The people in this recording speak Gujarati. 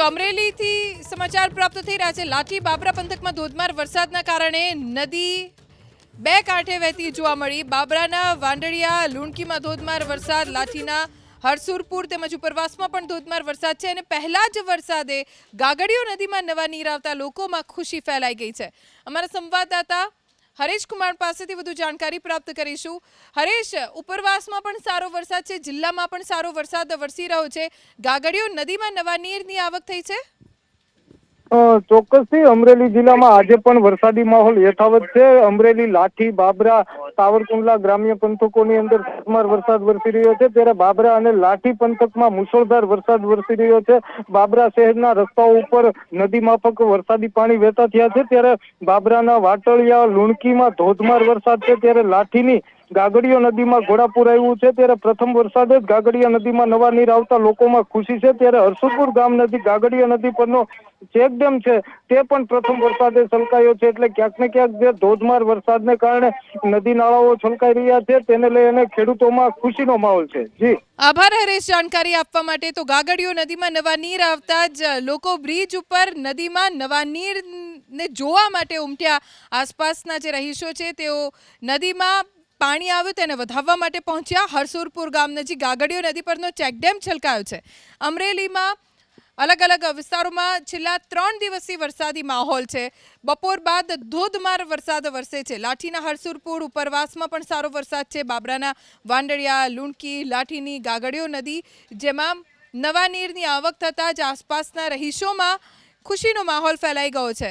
તો અમરેલીથી સમાચાર પ્રાપ્ત થઈ રહ્યા છે. લાઠી બાબરા પંથકમાં ધોધમાર વરસાદના કારણે નદી બે કાંઠે વહેતી જોવા મળી. બાબરાના વાંડળિયા લુણકીમાં ધોધમાર વરસાદ, લાઠીના હરસુરપુર તેમજ ઉપરવાસમાં પણ ધોધમાર વરસાદ છે અને પહેલા જ વરસાદે ગાગડીઓ નદીમાં નવા નીર આવતા લોકોમાં ખુશી ફેલાઈ ગઈ છે. અમારા સંવાદદાતા હરેશ કુમાર પાસેથી વધુ જાણકારી પ્રાપ્ત કરીશું. હરેશ, ઉપરવાસમાં પણ સારો વરસાદ છે, જિલ્લામાં પણ સારો વરસાદ વરસી રહ્યો છે. ગાગડીઓ નદીમાં નવા નીરની આવક થઈ છે? ચોક્કસથી અમરેલી જિલ્લામાં આજે પણ વરસાદી માહોલ યથાવત છે. અમરેલી, લાઠી, બાબરા, સાવરકુંડલા ગ્રામ્ય પંથકોની અંદર ધોધમાર વરસાદ વરસી રહ્યો છે. ત્યારે બાબરા અને લાઠી પંથકમાં મુશળધાર વરસાદ વરસી રહ્યો છે. બાબરા શહેરના રસ્તાઓ ઉપર નદી માફક વરસાદી પાણી વહેતા થયા છે. ત્યારે બાબરાના વાટળિયા, લુણકીમાં ધોધમાર વરસાદ છે. ત્યારે લાઠીની ગાગડીયો નદીમાં ઘોડાપુર આવ્યું છે ત્યારે પ્રથમ વરસાદ જ ગાગડીયા નદીમાં નવા નીર આવતા લોકોમાં ખુશી છે ત્યારે હરસુપુર ગામ નદી ગાગડીયા નદી પરનો ચેકડેમ છે તે પણ પ્રથમ વરસાદે છલકાયો છે એટલે ક્યાંક ને ક્યાંક જે ધોધમાર વરસાદને કારણે નદી નાળાઓ છલકાઈ રહ્યા છે તેને લઈને ખેડૂતોમાં ખુશીનો માહોલ છે. જી. આભાર હરેશ, જાણકારી આપવા માટે તો ગાગડીયો નદીમાં નવા નીર આવતા જ લોકો બ્રિજ ઉપર નદીમાં નવા નીર ને જોવા માટે ઉમટ્યા. આસપાસના જે રહીશો છે તેઓ નદીમાં પાણી આવ્યું તેને વધાવવા માટે પહોંચ્યા. હરસુરપુર ગામ નજીક ગાગડીઓ નદી પરનો ચેકડેમ છલકાયો છે. અમરેલીમાં અલગ અલગ વિસ્તારોમાં છેલ્લા ત્રણ દિવસથી વરસાદી માહોલ છે. બપોર બાદ ધોધમાર વરસાદ વરસે છે. લાઠીના હરસુરપુર ઉપરવાસમાં પણ સારો વરસાદ છે. બાબરાના વાંડળિયા, લુણકી, લાઠીની ગાગડીઓ નદી, જેમાં નવા નીરની આવક થતાં જ આસપાસના રહીશોમાં ખુશીનો માહોલ ફેલાઈ ગયો છે.